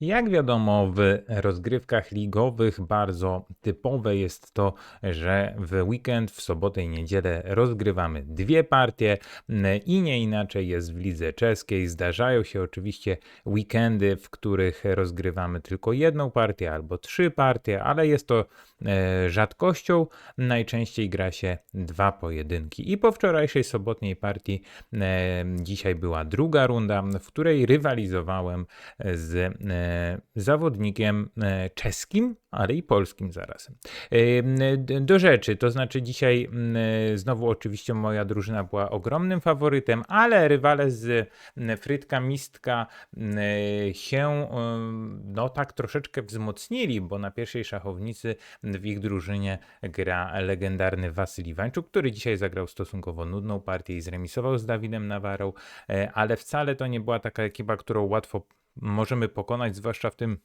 Jak wiadomo, w rozgrywkach ligowych bardzo typowe jest to, że w weekend, w sobotę i niedzielę rozgrywamy dwie partie i nie inaczej jest w lidze czeskiej. Zdarzają się oczywiście weekendy, w których rozgrywamy tylko jedną partię albo trzy partie, ale jest to e, rzadkością. Najczęściej gra się dwa pojedynki. I po wczorajszej sobotniej partii e, dzisiaj była druga runda, w której rywalizowałem z e, zawodnikiem e, czeskim, ale i polskim zarazem. E, Do rzeczy, to znaczy dzisiaj e, znowu oczywiście moja drużyna była ogromnym faworytem, ale rywale z Frytka Mistka e, się no tak troszeczkę wzmocnili, bo na pierwszej szachownicy w ich drużynie gra legendarny Wasyl Iwańczuk, który dzisiaj zagrał stosunkowo nudną partię i zremisował z Dawidem Nawarą, e, ale wcale to nie była taka ekipa, którą łatwo możemy pokonać, zwłaszcza w tym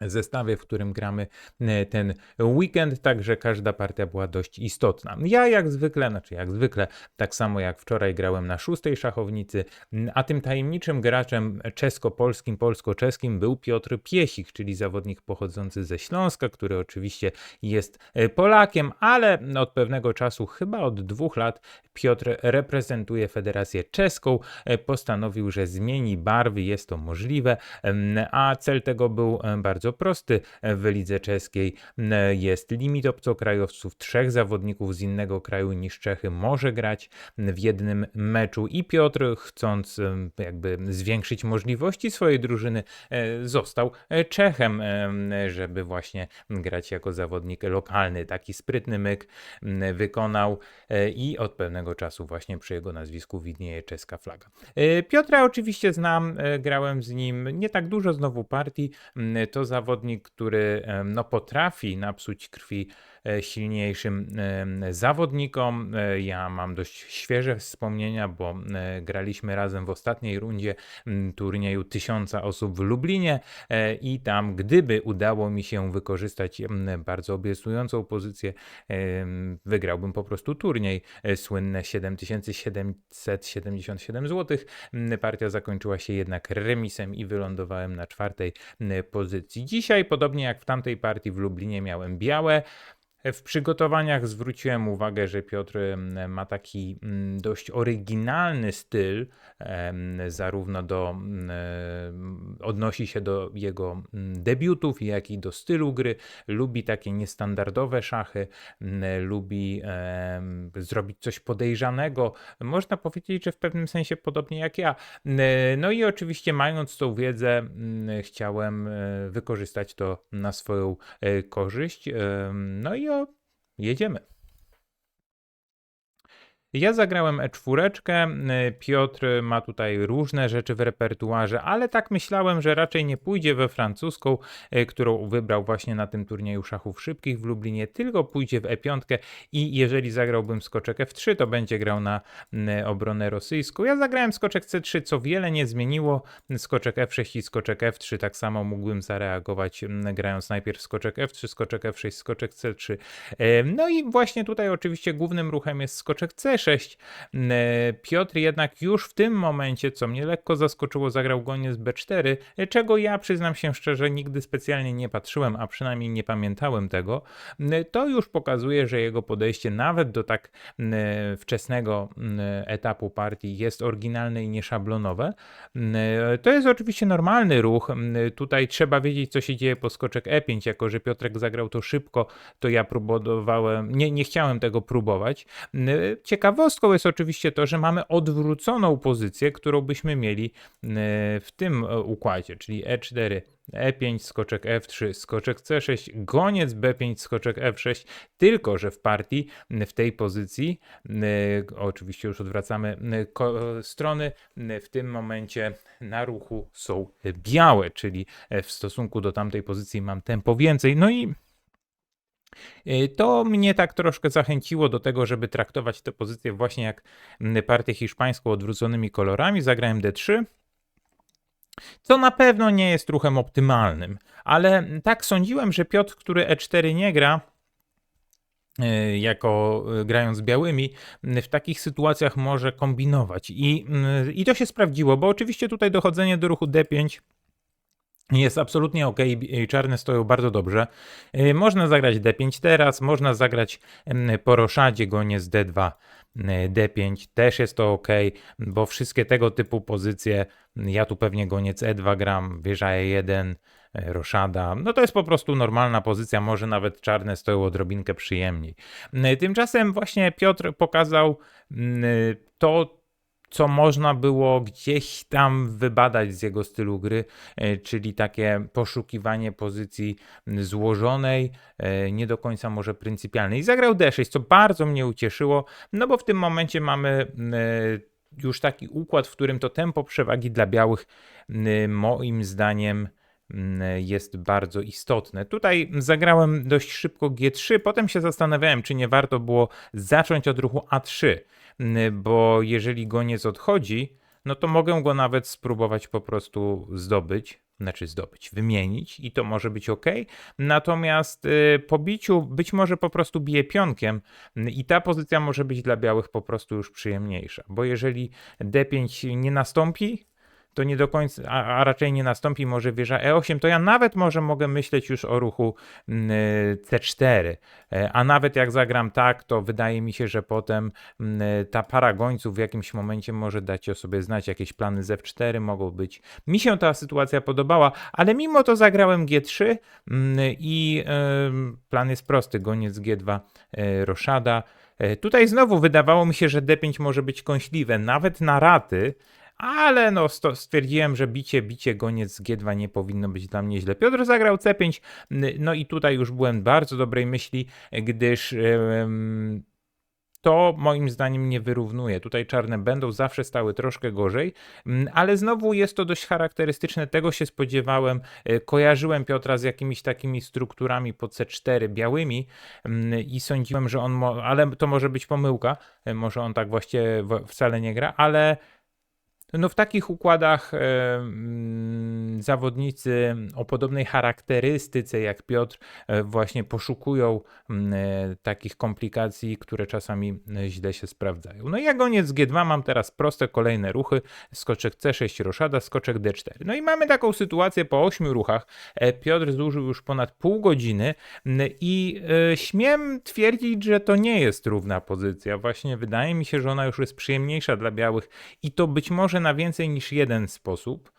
zestawie, w którym gramy e, ten weekend, także każda partia była dość istotna. Ja jak zwykle, znaczy jak zwykle, tak samo jak wczoraj grałem na szóstej szachownicy, a tym tajemniczym graczem czesko-polskim, polsko-czeskim był Piotr Piesik, czyli zawodnik pochodzący ze Śląska, który oczywiście jest e, Polakiem, ale od pewnego czasu, chyba od dwóch lat, Piotr reprezentuje Federację Czeską, e, postanowił, że zmieni barwy, jest to możliwe, a cel tego był e, bardzo prosty. W lidze czeskiej m, jest limit obcokrajowców, trzech zawodników z innego kraju niż Czechy może grać w jednym meczu i Piotr, chcąc em, jakby zwiększyć możliwości swojej drużyny, e, został e, Czechem, em, żeby właśnie grać jako zawodnik lokalny. Taki sprytny myk wykonał e, i od pewnego czasu właśnie przy jego nazwisku widnieje czeska flaga. E, Piotra oczywiście znam, e, grałem z nim nie tak dużo znowu partii. To zawodnik, który no, potrafi napsuć krwi silniejszym em, zawodnikom. E, Ja mam dość świeże wspomnienia, bo e, graliśmy razem w ostatniej rundzie turnieju tysiąca osób w Lublinie e, i tam, gdyby udało mi się wykorzystać bardzo obiecującą pozycję, wygrałbym po prostu turniej. E, Słynne 7777 zł. Partia zakończyła się jednak remisem i wylądowałem na czwartej pozycji. Dzisiaj, podobnie jak w tamtej partii w Lublinie, miałem białe. W przygotowaniach zwróciłem uwagę, że Piotr ma taki mm, dość oryginalny styl, zarówno do, mm, em, odnosi się do jego mm, debiutów, jak i do stylu gry. Lubi takie niestandardowe szachy, lubi zrobić coś podejrzanego. Można powiedzieć, że w pewnym sensie podobnie jak ja. Mm, No i oczywiście, mając tą wiedzę, chciałem e, wykorzystać to na swoją e, korzyść. No i jedziemy. Ja zagrałem E4, y, Piotr ma tutaj różne rzeczy w repertuarze, ale tak myślałem, że raczej nie pójdzie we francuską, y, którą wybrał właśnie na tym turnieju szachów szybkich w Lublinie, tylko pójdzie w E5 i jeżeli zagrałbym skoczek F3, to będzie grał na y, obronę rosyjską. Ja zagrałem skoczek C3, co wiele nie zmieniło. Skoczek F6 i skoczek F3 tak samo mógłbym zareagować, grając najpierw skoczek F3, skoczek F6, skoczek C3. E, No i właśnie tutaj oczywiście głównym ruchem jest skoczek C6. E, Piotr jednak już w tym momencie, co mnie lekko zaskoczyło, zagrał goniec B4, e, czego ja przyznam się szczerze nigdy specjalnie nie patrzyłem, a przynajmniej nie pamiętałem tego. To już pokazuje, że jego podejście nawet do tak wczesnego etapu partii jest oryginalne i nieszablonowe. To jest oczywiście normalny ruch. Tutaj trzeba wiedzieć, co się dzieje po skoczek E5. Jako, że Piotrek zagrał to szybko, to ja próbowałem, nie, nie chciałem tego próbować. E, Ciekawostką jest oczywiście to, że mamy odwróconą pozycję, którą byśmy mieli e, w tym e, układzie, czyli E4. E5, skoczek F3, skoczek C6, goniec B5, skoczek F6, tylko że w partii w tej pozycji, e, oczywiście już odwracamy strony, w tym momencie na ruchu są białe, czyli w stosunku do tamtej pozycji mam tempo więcej. No i to mnie tak troszkę zachęciło do tego, żeby traktować tę pozycję właśnie jak mm, partię hiszpańską odwróconymi kolorami. Zagrałem D3. Co na pewno nie jest ruchem optymalnym, ale tak sądziłem, że Piotr, który E4 nie gra, e, jako e, grając białymi, m, w takich sytuacjach może kombinować. I, mm, I to się sprawdziło, bo oczywiście tutaj dochodzenie do ruchu D5 Jest absolutnie ok, czarne stoją bardzo dobrze. Y, Można zagrać D5 teraz, można zagrać po roszadzie goniec D2, y, D5, też jest to ok, bo wszystkie tego typu pozycje, ja tu pewnie goniec E2 gram, wieża E1, y, roszada, no to jest po prostu normalna pozycja, może nawet czarne stoją odrobinkę przyjemniej. Y, Tymczasem właśnie Piotr pokazał y, to, co można było gdzieś tam wybadać z jego stylu gry, e, czyli takie poszukiwanie pozycji złożonej, e, nie do końca może pryncypialnej. I zagrał D6, co bardzo mnie ucieszyło, no bo w tym momencie mamy e, już taki układ, w którym to tempo przewagi dla białych moim zdaniem jest bardzo istotne. Tutaj zagrałem dość szybko G3, potem się zastanawiałem, czy nie warto było zacząć od ruchu A3, m, bo jeżeli goniec odchodzi, no to mogę go nawet spróbować po prostu zdobyć, znaczy zdobyć, wymienić i to może być ok. Natomiast y, po biciu być może po prostu bije pionkiem y, i ta pozycja może być dla białych po prostu już przyjemniejsza, bo jeżeli D5 nie nastąpi, to nie do końca, a, a raczej nie nastąpi może wieża E8, to ja nawet może mogę myśleć już o ruchu mm, y, C4. E, A nawet jak zagram tak, to wydaje mi się, że potem mm, ta para gońców w jakimś momencie może dać o sobie znać. Jakieś plany z F4 mogą być. Mi się ta sytuacja podobała, ale mimo to zagrałem G3 mm, i plan jest prosty. Goniec G2 e, roszada. E, Tutaj znowu wydawało mi się, że D5 może być kąśliwe, nawet na raty, ale no stwierdziłem, że bicie, bicie goniec G2 nie powinno być dla mnie źle. Piotr zagrał C5, n- no i tutaj już byłem bardzo dobrej myśli, gdyż to moim zdaniem nie wyrównuje. Tutaj czarne będą zawsze stały troszkę gorzej, ale znowu jest to dość charakterystyczne. Tego się spodziewałem. E, Kojarzyłem Piotra z jakimiś takimi strukturami po C4 białymi i sądziłem, że on, ale to może być pomyłka. E, Może on tak właściwie w- wcale nie gra, ale no w takich układach zawodnicy o podobnej charakterystyce jak Piotr e, właśnie poszukują mm, e, takich komplikacji, które czasami e, źle się sprawdzają. No i ja goniec G2 mam teraz proste kolejne ruchy, skoczek C6 roszada, skoczek D4. No i mamy taką sytuację po 8 ruchach. Piotr zużył już ponad pół godziny i śmiem twierdzić, że to nie jest równa pozycja. Właśnie wydaje mi się, że ona już jest przyjemniejsza dla białych i to być może na więcej niż jeden sposób,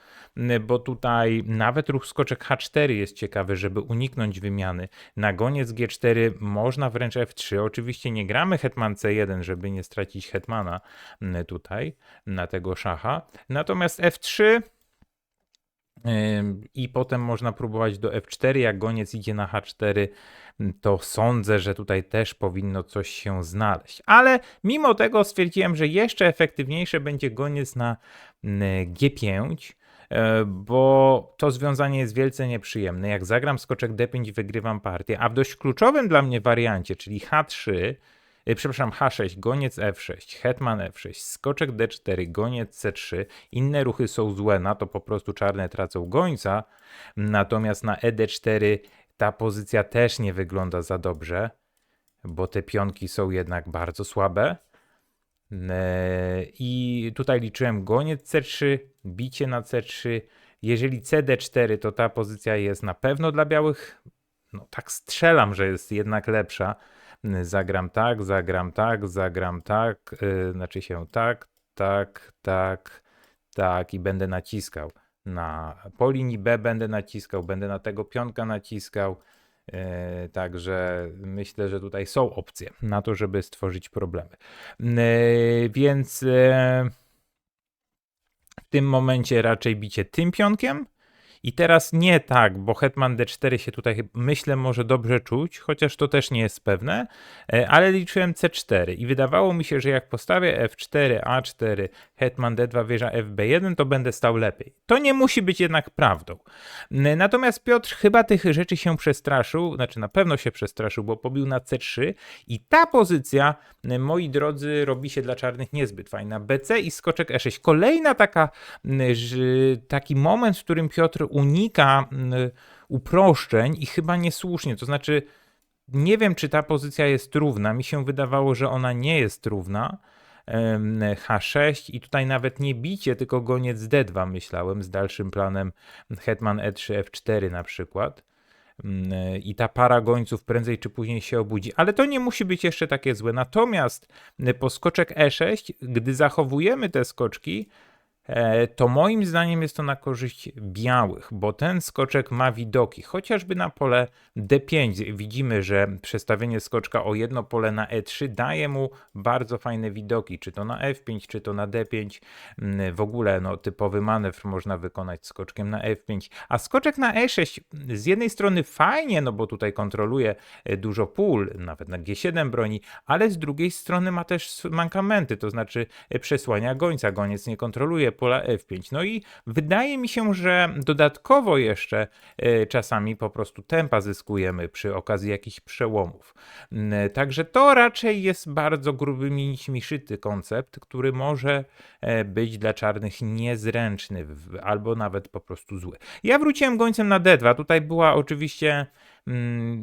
bo tutaj nawet ruch skoczek H4 jest ciekawy, żeby uniknąć wymiany. Na goniec G4 można wręcz F3. Oczywiście nie gramy hetman C1, żeby nie stracić hetmana m, tutaj na tego szacha. Natomiast F3 Ym, I potem można próbować do F4. Jak goniec idzie na H4, m, to sądzę, że tutaj też powinno coś się znaleźć. Ale mimo tego stwierdziłem, że jeszcze efektywniejsze będzie goniec na m, G5. E, Bo to związanie jest wielce nieprzyjemne. Jak zagram skoczek D5, wygrywam partię, a w dość kluczowym dla mnie wariancie, czyli H3, e, przepraszam, H6, goniec F6, hetman F6, skoczek D4, goniec C3. Inne ruchy są złe, na to po prostu czarne tracą gońca. Natomiast na ED4 ta pozycja też nie wygląda za dobrze, bo te pionki są jednak bardzo słabe. E, I tutaj liczyłem goniec C3, bicie na C3. Jeżeli CD4, to ta pozycja jest na pewno dla białych. No tak strzelam, że jest jednak lepsza. Zagram tak, zagram tak, zagram tak, yy, znaczy się tak, tak, tak, tak i będę naciskał. Na po linii B będę naciskał, będę na tego pionka naciskał. Yy, Także myślę, że tutaj są opcje na to, żeby stworzyć problemy. Yy, Więc yy, w tym momencie raczej bicie tym pionkiem. I teraz nie tak, bo Hetman D4 się tutaj myślę może dobrze czuć, chociaż to też nie jest pewne, e, ale liczyłem C4 i wydawało mi się, że jak postawię F4, A4, Hetman D2, wieża FB1, to będę stał lepiej. To nie musi być jednak prawdą. Natomiast Piotr chyba tych rzeczy się przestraszył, znaczy na pewno się przestraszył, bo pobił na C3 i ta pozycja, moi drodzy, robi się dla czarnych niezbyt fajna. BC i skoczek E6. Kolejna taka, taki moment, w którym Piotr unika n- uproszczeń i chyba niesłusznie. To znaczy, nie wiem, czy ta pozycja jest równa. Mi się wydawało, że ona nie jest równa. em, H6 i tutaj nawet nie bicie, tylko goniec D2 myślałem z dalszym planem hetman E3, F4 na przykład. Mm, e, I ta para gońców prędzej czy później się obudzi. Ale to nie musi być jeszcze takie złe. Natomiast e, po skoczek E6, gdy zachowujemy te skoczki, to moim zdaniem jest to na korzyść białych, bo ten skoczek ma widoki. Chociażby na pole D5 widzimy, że przestawienie skoczka o jedno pole na E3 daje mu bardzo fajne widoki, czy to na F5, czy to na D5. Mm, W ogóle no, typowy manewr można wykonać skoczkiem na F5, a skoczek na E6 z jednej strony fajnie, no bo tutaj kontroluje e, dużo pól, nawet na G7 broni, ale z drugiej strony ma też mankamenty, to znaczy e, przesłania gońca. Goniec nie kontroluje pola F5. No i wydaje mi się, że dodatkowo jeszcze e, czasami po prostu tempa zyskujemy przy okazji jakichś przełomów. Mm, Także to raczej jest bardzo grubymi nićmi szyty koncept, który może e, być dla czarnych niezręczny albo nawet po prostu zły. Ja wróciłem gońcem na D2. Tutaj była oczywiście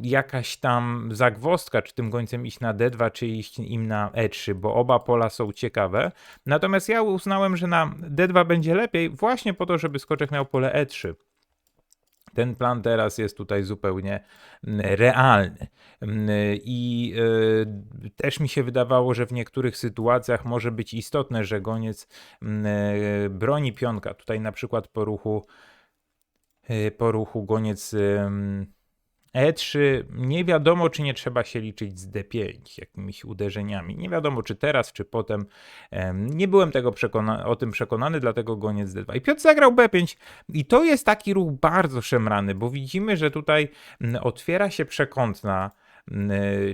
jakaś tam zagwozdka, czy tym gońcem iść na D2, czy iść im na E3, bo oba pola są ciekawe. Natomiast ja uznałem, że na D2 będzie lepiej, właśnie po to, żeby skoczek miał pole E3. Ten plan teraz jest tutaj zupełnie mm, realny. Mm, I y, też mi się wydawało, że w niektórych sytuacjach może być istotne, że goniec mm, y, broni pionka. Tutaj na przykład po ruchu, y, po ruchu goniec E3 nie wiadomo, czy nie trzeba się liczyć z D5 jakimiś uderzeniami. Nie wiadomo, czy teraz, czy potem. Em, Nie byłem tego przekona- o tym przekonany, dlatego goniec D2. I Piotr zagrał B5 i to jest taki ruch bardzo szemrany, bo widzimy, że tutaj mm, otwiera się przekątna. mm,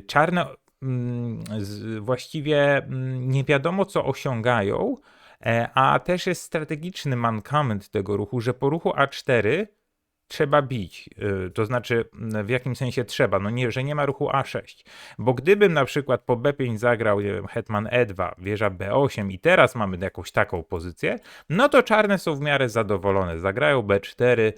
Czarne mm, właściwie nie wiadomo, co osiągają, e, a też jest strategiczny mankament tego ruchu, że po ruchu A4 trzeba bić. Y, To znaczy, w jakim sensie trzeba? No nie, że nie ma ruchu A6. Bo gdybym na przykład po B5 zagrał, nie wiem, hetman E2, wieża B8 i teraz mamy jakąś taką pozycję, no to czarne są w miarę zadowolone. Zagrają B4, mm,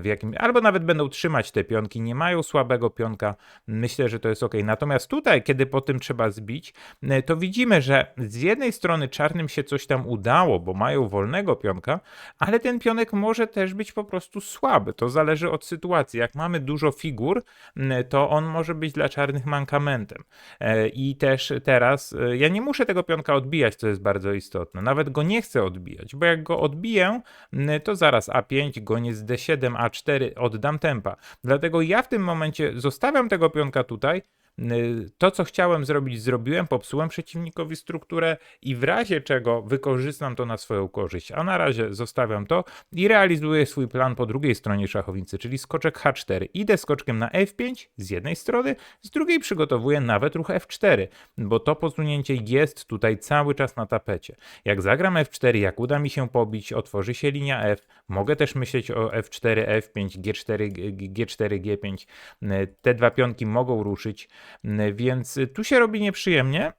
w jakim, albo nawet będą trzymać te pionki, nie mają słabego pionka. Myślę, że to jest ok. Natomiast tutaj, kiedy po tym trzeba zbić, y, to widzimy, że z jednej strony czarnym się coś tam udało, bo mają wolnego pionka, ale ten pionek może też być po prostu słaby. To zależy od sytuacji. Jak mamy dużo figur, m, to on może być dla czarnych mankamentem. E, I też teraz e, ja nie muszę tego pionka odbijać, co jest bardzo istotne. Nawet go nie chcę odbijać, bo jak go odbiję, m, to zaraz A5, goniec D7, A4, oddam tempa. Dlatego ja w tym momencie zostawiam tego pionka tutaj. Y, To, co chciałem zrobić, zrobiłem, popsułem przeciwnikowi strukturę i w razie czego wykorzystam to na swoją korzyść. A na razie zostawiam to i realizuję swój plan po drugiej stronie szachownicy, czyli skoczek H4. Idę skoczkiem na F5 z jednej strony, z drugiej przygotowuję nawet ruch F4, bo to posunięcie jest tutaj cały czas na tapecie. Jak zagram F4, jak uda mi się pobić, otworzy się linia F, mogę też myśleć o F4, F5, G4, G- G4, G5. Y, Te dwa pionki mogą ruszyć, więc tu się robi nieprzyjemnie.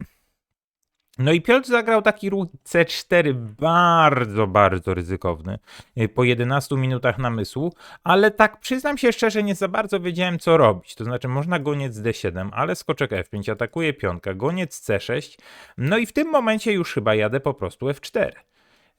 No i Piotr zagrał taki ruch C4 bardzo, bardzo ryzykowny y, po 11 minutach namysłu, ale tak przyznam się szczerze, nie za bardzo wiedziałem co robić. To znaczy można goniec D7, ale skoczek F5 atakuje pionka, goniec C6, no i w tym momencie już chyba jadę po prostu F4.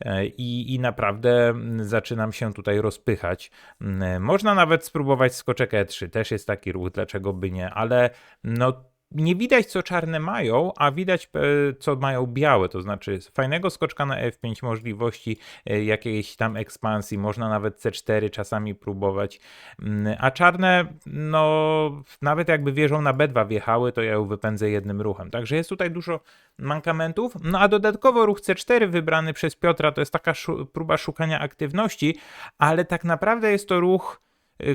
E, I, I naprawdę mm, zaczynam się tutaj rozpychać. Mm, Można nawet spróbować skoczek E3, też jest taki ruch, dlaczego by nie, ale no nie widać, co czarne mają, a widać, e, co mają białe. To znaczy, fajnego skoczka na F5, możliwości e, jakiejś tam ekspansji, można nawet C4 czasami próbować. Mm, A czarne, no, nawet jakby wieżą na B2 wjechały, to ja ją wypędzę jednym ruchem. Także jest tutaj dużo mankamentów. No a dodatkowo ruch C4 wybrany przez Piotra to jest taka szu- próba szukania aktywności, ale tak naprawdę jest to ruch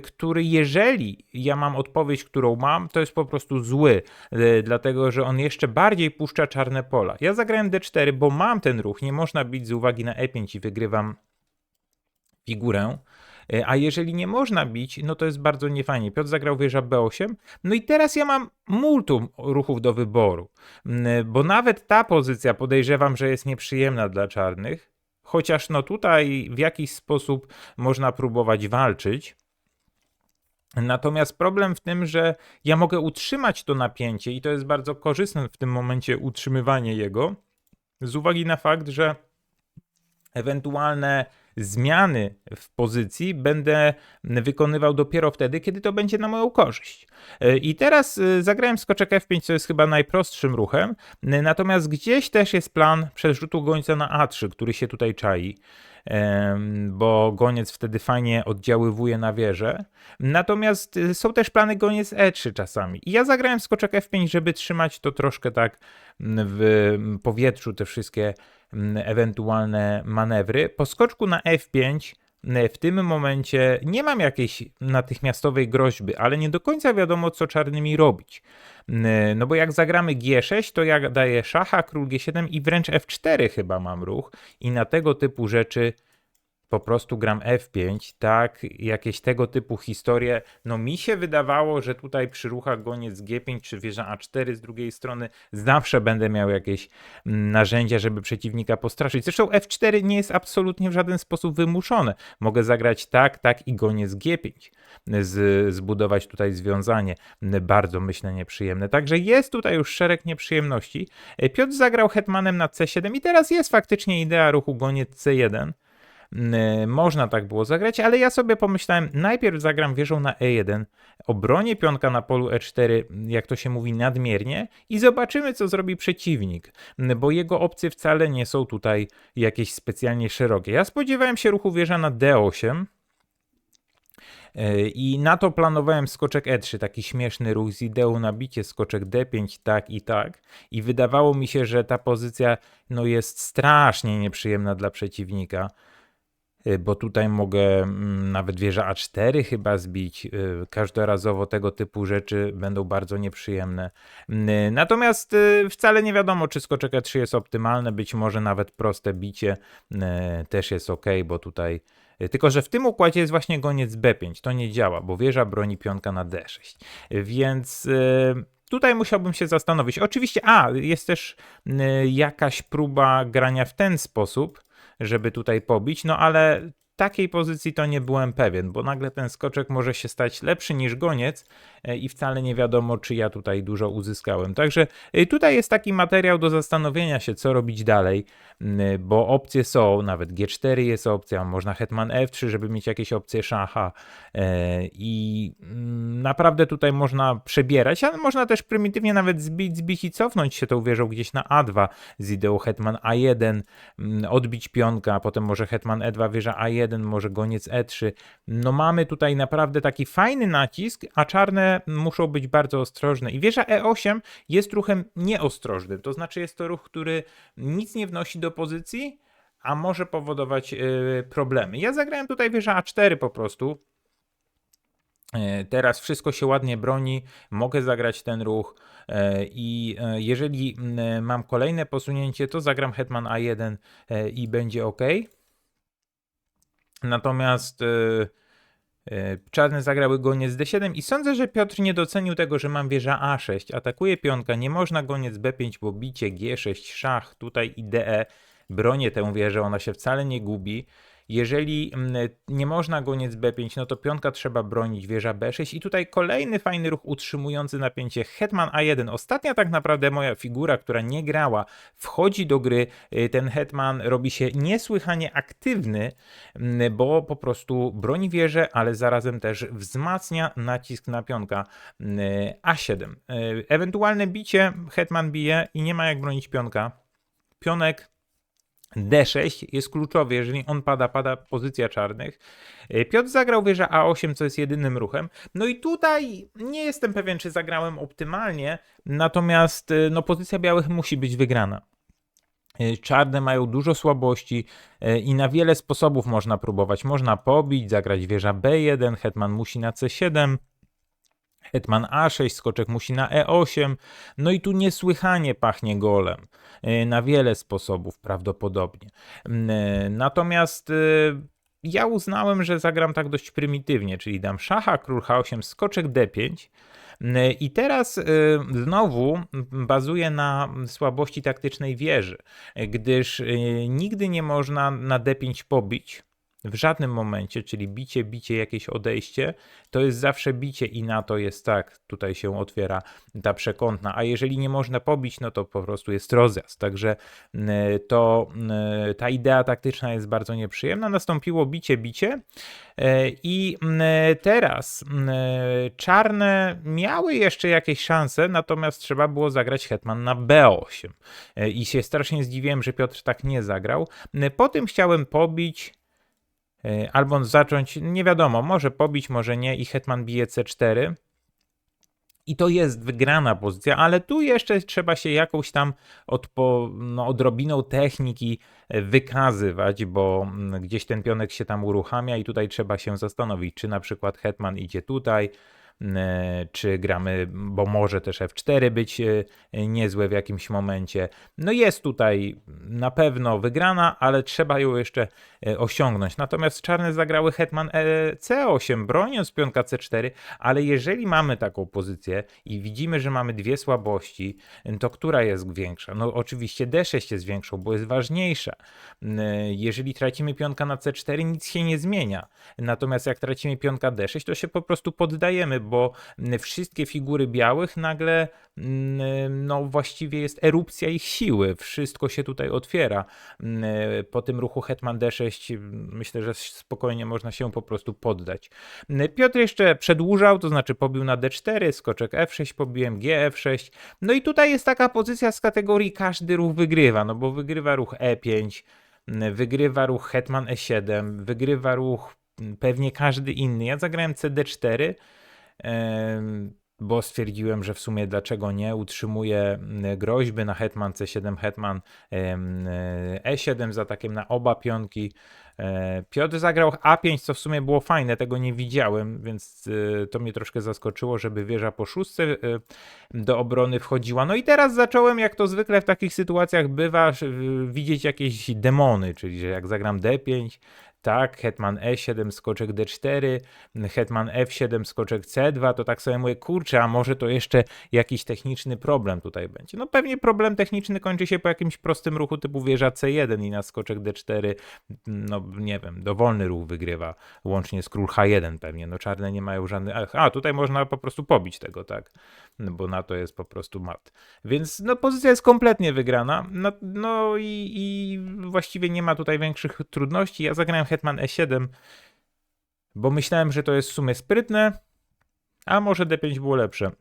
który jeżeli ja mam odpowiedź, którą mam, to jest po prostu zły, y, dlatego że on jeszcze bardziej puszcza czarne pola. Ja zagrałem D4, bo mam ten ruch, nie można bić z uwagi na E5 i wygrywam figurę. Y, A jeżeli nie można bić, no to jest bardzo niefajnie. Piotr zagrał wieża B8. No i teraz ja mam multum ruchów do wyboru, Mm, bo nawet ta pozycja podejrzewam, że jest nieprzyjemna dla czarnych. Chociaż no tutaj w jakiś sposób można próbować walczyć. Natomiast problem w tym, że ja mogę utrzymać to napięcie i to jest bardzo korzystne w tym momencie utrzymywanie jego, z uwagi na fakt, że ewentualne zmiany w pozycji będę wykonywał dopiero wtedy, kiedy to będzie na moją korzyść. E, I teraz e, zagrałem skoczek F5, co jest chyba najprostszym ruchem, e, natomiast gdzieś też jest plan przerzutu gońca na A3, który się tutaj czai bo goniec wtedy fajnie oddziaływuje na wieżę. Natomiast y, są też plany goniec E3 czasami. I ja zagrałem skoczek F5, żeby trzymać to troszkę tak mm, w mm, powietrzu, te wszystkie mm, ewentualne manewry. Po skoczku na F5 mm, w tym momencie nie mam jakiejś natychmiastowej groźby, ale nie do końca wiadomo, co czarnymi robić. Mm, No bo jak zagramy G6, to ja daję szacha, król G7 i wręcz F4 chyba mam ruch i na tego typu rzeczy po prostu gram F5, tak, jakieś tego typu historie. No mi się wydawało, że tutaj przy ruchach goniec G5 czy wieża A4 z drugiej strony zawsze będę miał jakieś mm, narzędzia, żeby przeciwnika postraszyć. Zresztą F4 nie jest absolutnie w żaden sposób wymuszone. Mogę zagrać tak, tak i goniec G5. Z, zbudować tutaj związanie. Bardzo myślę nieprzyjemne. Także jest tutaj już szereg nieprzyjemności. Piotr zagrał hetmanem na C7 i teraz jest faktycznie idea ruchu goniec C1. Mm, Można tak było zagrać, ale ja sobie pomyślałem, najpierw zagram wieżą na E1, obronię pionka na polu E4, jak to się mówi, nadmiernie i zobaczymy, co zrobi przeciwnik, Mm, bo jego opcje wcale nie są tutaj jakieś specjalnie szerokie. Ja spodziewałem się ruchu wieża na D8, E, I na to planowałem skoczek E3, taki śmieszny ruch z ideą na bicie, skoczek D5, tak i tak. I wydawało mi się, że ta pozycja no, jest strasznie nieprzyjemna dla przeciwnika, e, bo tutaj mogę mm, nawet wieża A4 chyba zbić. e, Każdorazowo tego typu rzeczy będą bardzo nieprzyjemne. Mm, Natomiast wcale nie wiadomo, czy skoczek E3 jest optymalne, być może nawet proste bicie też jest ok, bo tutaj Tylko, że w tym układzie jest właśnie goniec B5. To nie działa, bo wieża broni pionka na D6. E, Więc tutaj musiałbym się zastanowić. Oczywiście, a jest też jakaś próba grania w ten sposób, żeby tutaj pobić, no ale takiej pozycji to nie byłem pewien, bo nagle ten skoczek może się stać lepszy niż goniec e, i wcale nie wiadomo, czy ja tutaj dużo uzyskałem. Także e, tutaj jest taki materiał do zastanowienia się, co robić dalej, m, bo opcje są, nawet G4 jest opcja, można Hetman F3, żeby mieć jakieś opcje szacha e, i mm, naprawdę tutaj można przebierać, ale można też prymitywnie nawet zbić, zbić i cofnąć się tą wieżą gdzieś na A2 z ideą Hetman A1, mm, odbić pionka, potem może Hetman E2, wieża A1, może goniec E3. No mamy tutaj naprawdę taki fajny nacisk, a czarne muszą być bardzo ostrożne. I wieża E8 jest ruchem nieostrożnym, to znaczy jest to ruch, który nic nie wnosi do pozycji, a może powodować yy, problemy. Ja zagrałem tutaj wieża A4 po prostu. E, Teraz wszystko się ładnie broni, mogę zagrać ten ruch e, i e, jeżeli mam kolejne posunięcie, to zagram Hetman A1 e, i będzie ok. Natomiast e, e, czarne zagrały goniec D7 i sądzę, że Piotr nie docenił tego, że mam wieża A6. Atakuje pionka, nie można goniec B5, bo bicie G6, szach, tutaj i DE. Bronię tę wieżę, ona się wcale nie gubi. Jeżeli mm, nie można goniec B5, no to pionka trzeba bronić, wieża B6 i tutaj kolejny fajny ruch utrzymujący napięcie hetman A1. Ostatnia tak naprawdę moja figura, która nie grała, wchodzi do gry, y, ten hetman robi się niesłychanie aktywny, mm, bo po prostu broni wieżę, ale zarazem też wzmacnia nacisk na pionka mm, A7. Y, Ewentualne bicie, hetman bije i nie ma jak bronić pionka. Pionek D6 jest kluczowy, jeżeli on pada, pada pozycja czarnych. E, Piotr zagrał wieża A8, co jest jedynym ruchem. No i tutaj nie jestem pewien, czy zagrałem optymalnie, natomiast e, no, pozycja białych musi być wygrana. E, Czarne mają dużo słabości i na wiele sposobów można próbować. Można pobić, zagrać wieża B1, hetman musi na C7, Hetman A6, skoczek musi na E8. No i tu niesłychanie pachnie golem. E, Na wiele sposobów prawdopodobnie. Mm, e, Natomiast e, ja uznałem, że zagram tak dość prymitywnie, czyli dam szacha, król H8, skoczek D5. Mm, I teraz znowu bazuję na słabości taktycznej wieży, gdyż nigdy nie można na D5 pobić w żadnym momencie, czyli bicie, bicie, jakieś odejście, to jest zawsze bicie i na to jest tak, tutaj się otwiera ta przekątna, a jeżeli nie można pobić, no to po prostu jest rozjazd, także to ta idea taktyczna jest bardzo nieprzyjemna, nastąpiło bicie, bicie. Y, i teraz czarne miały jeszcze jakieś szanse, natomiast trzeba było zagrać hetman na b8 Y, i się strasznie zdziwiłem, że Piotr tak nie zagrał. Y, Po tym chciałem pobić albo zacząć, nie wiadomo, może pobić, może nie i hetman bije c4. I to jest wygrana pozycja, ale tu jeszcze trzeba się jakąś tam odpo, no, odrobiną techniki e, wykazywać, bo mm, gdzieś ten pionek się tam uruchamia i tutaj trzeba się zastanowić, czy na przykład hetman idzie tutaj, e, czy gramy, bo może też F4 być e, niezłe w jakimś momencie. No jest tutaj na pewno wygrana, ale trzeba ją jeszcze e, osiągnąć. Natomiast czarne zagrały hetman e, C8, broniąc pionka C4, ale jeżeli mamy taką pozycję i widzimy, że mamy dwie słabości, to która jest większa? No oczywiście D6 jest większą, bo jest ważniejsza. N- Jeżeli tracimy pionka na C4, nic się nie zmienia. Natomiast jak tracimy pionka D6, to się po prostu poddajemy, bo wszystkie figury białych nagle mm, no właściwie jest erupcja ich siły. Wszystko się tutaj otwiera. Mm, Po tym ruchu hetman D6 mm, myślę, że spokojnie można się po prostu poddać. Piotr jeszcze przedłużał, to znaczy pobił na D4, skoczek F6 pobiłem, GF6. No i tutaj jest taka pozycja z kategorii każdy ruch wygrywa, no bo wygrywa ruch E5, mm, wygrywa ruch hetman E7, wygrywa ruch pewnie każdy inny. Ja zagrałem CD4, em, bo stwierdziłem, że w sumie dlaczego nie, utrzymuję mm, groźby na hetman C7, hetman em, e, E7 z atakiem na oba pionki. E, Piotr zagrał A5, co w sumie było fajne, tego nie widziałem, więc e, to mnie troszkę zaskoczyło, żeby wieża po szóstce e, do obrony wchodziła. No i teraz zacząłem, jak to zwykle w takich sytuacjach bywa, widzieć jakieś demony, czyli że jak zagram D5, tak, hetman E7, skoczek D4, hetman F7, skoczek C2, to tak sobie mówię, kurczę, a może to jeszcze jakiś techniczny problem tutaj będzie. No pewnie problem techniczny kończy się po jakimś prostym ruchu typu wieża C1 i na skoczek D4, no nie wiem, dowolny ruch wygrywa, łącznie z król H1 pewnie, no czarne nie mają żadnych, a tutaj można po prostu pobić tego, tak, no, bo na to jest po prostu mat. Więc no pozycja jest kompletnie wygrana, no, no i, i właściwie nie ma tutaj większych trudności. Ja zagrałem hetman E7, bo myślałem, że to jest w sumie sprytne, a może D5 było lepsze.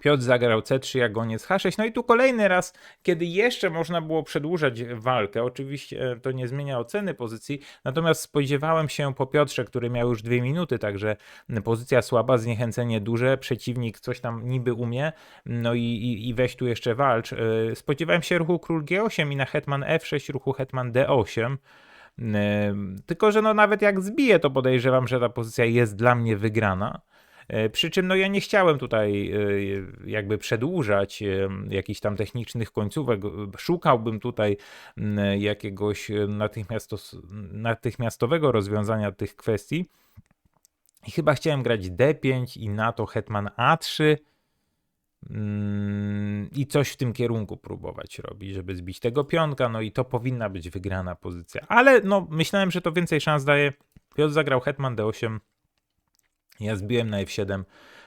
Piotr zagrał C3, ja goniec H6. No i tu kolejny raz, kiedy jeszcze można było przedłużać walkę. Oczywiście e, to nie zmienia oceny pozycji, natomiast spodziewałem się po Piotrze, który miał już dwie minuty, także pozycja słaba, zniechęcenie duże, przeciwnik coś tam niby umie, no i, i, i weź tu jeszcze walcz. E, Spodziewałem się ruchu król G8 i na hetman F6 ruchu hetman D8. Tylko, że no nawet jak zbiję, to podejrzewam, że ta pozycja jest dla mnie wygrana. E, Przy czym no ja nie chciałem tutaj e, jakby przedłużać e, jakichś tam technicznych końcówek. Szukałbym tutaj jakiegoś natychmiastos- natychmiastowego rozwiązania tych kwestii. I chyba chciałem grać D5 i na to hetman A3 mm, i coś w tym kierunku próbować robić, żeby zbić tego pionka, no i to powinna być wygrana pozycja. Ale no myślałem, że to więcej szans daje. Piotr zagrał hetman D8, ja zbiłem na F7.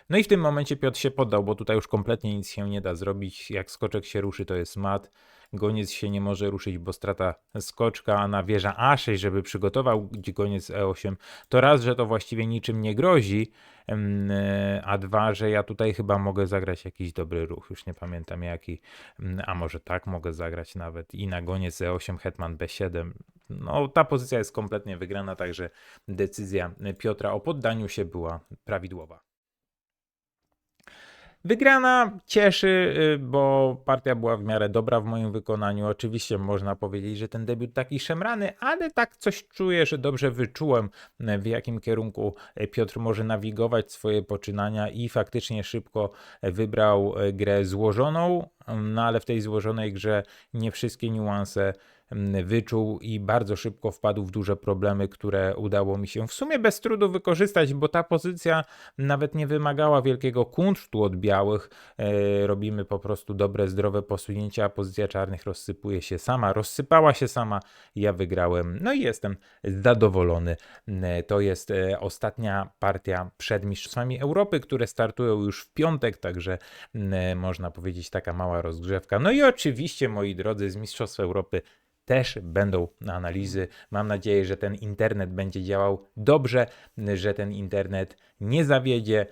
No i w tym momencie Piotr się poddał, bo tutaj już kompletnie nic się nie da zrobić. Jak skoczek się ruszy, to jest mat. Goniec się nie może ruszyć, bo strata skoczka, na wieża A6, żeby przygotował goniec E8, to raz, że to właściwie niczym nie grozi, e, a dwa, że ja tutaj chyba mogę zagrać jakiś dobry ruch, już nie pamiętam jaki, a może tak mogę zagrać nawet i na goniec E8, hetman B7. No ta pozycja jest kompletnie wygrana, także decyzja Piotra o poddaniu się była prawidłowa. Wygrana cieszy, y, bo partia była w miarę dobra w moim wykonaniu. Oczywiście można powiedzieć, że ten debiut taki szemrany, ale tak coś czuję, że dobrze wyczułem, y, w jakim kierunku y, Piotr może nawigować swoje poczynania i faktycznie szybko wybrał grę złożoną, no ale w tej złożonej grze nie wszystkie niuanse wyczuł i bardzo szybko wpadł w duże problemy, które udało mi się w sumie bez trudu wykorzystać, bo ta pozycja nawet nie wymagała wielkiego kunsztu od białych. E, robimy po prostu dobre, zdrowe posunięcia, a pozycja czarnych rozsypuje się sama, rozsypała się sama. Ja wygrałem, no i jestem zadowolony. E, To jest e, ostatnia partia przed Mistrzostwami Europy, które startują już w piątek, także można powiedzieć taka mała rozgrzewka. No i oczywiście, moi drodzy, z Mistrzostw Europy też będą analizy. Mam nadzieję, że ten internet będzie działał dobrze, że ten internet nie zawiedzie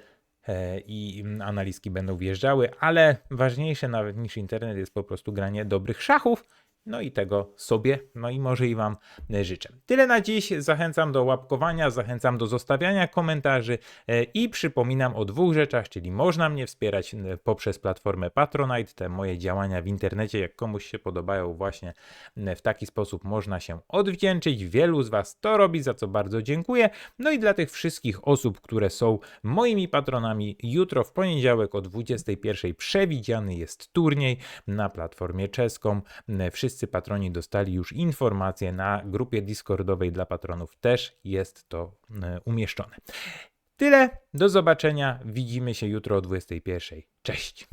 e, i analizki będą wjeżdżały, ale ważniejsze nawet niż internet jest po prostu granie dobrych szachów. No i tego sobie, no i może i Wam e, życzę. Tyle na dziś. Zachęcam do łapkowania, zachęcam do zostawiania komentarzy e, i przypominam o dwóch rzeczach, czyli można mnie wspierać e, poprzez platformę Patronite. Te moje działania w internecie, jak komuś się podobają, właśnie w taki sposób można się odwdzięczyć. Wielu z Was to robi, za co bardzo dziękuję. No i dla tych wszystkich osób, które są moimi patronami, jutro w poniedziałek o 21 przewidziany jest turniej na platformie czeską. E, Wszyscy patroni dostali już informacje na grupie Discordowej dla patronów, też jest to e, umieszczone. Tyle, do zobaczenia. Widzimy się jutro o 21. Cześć.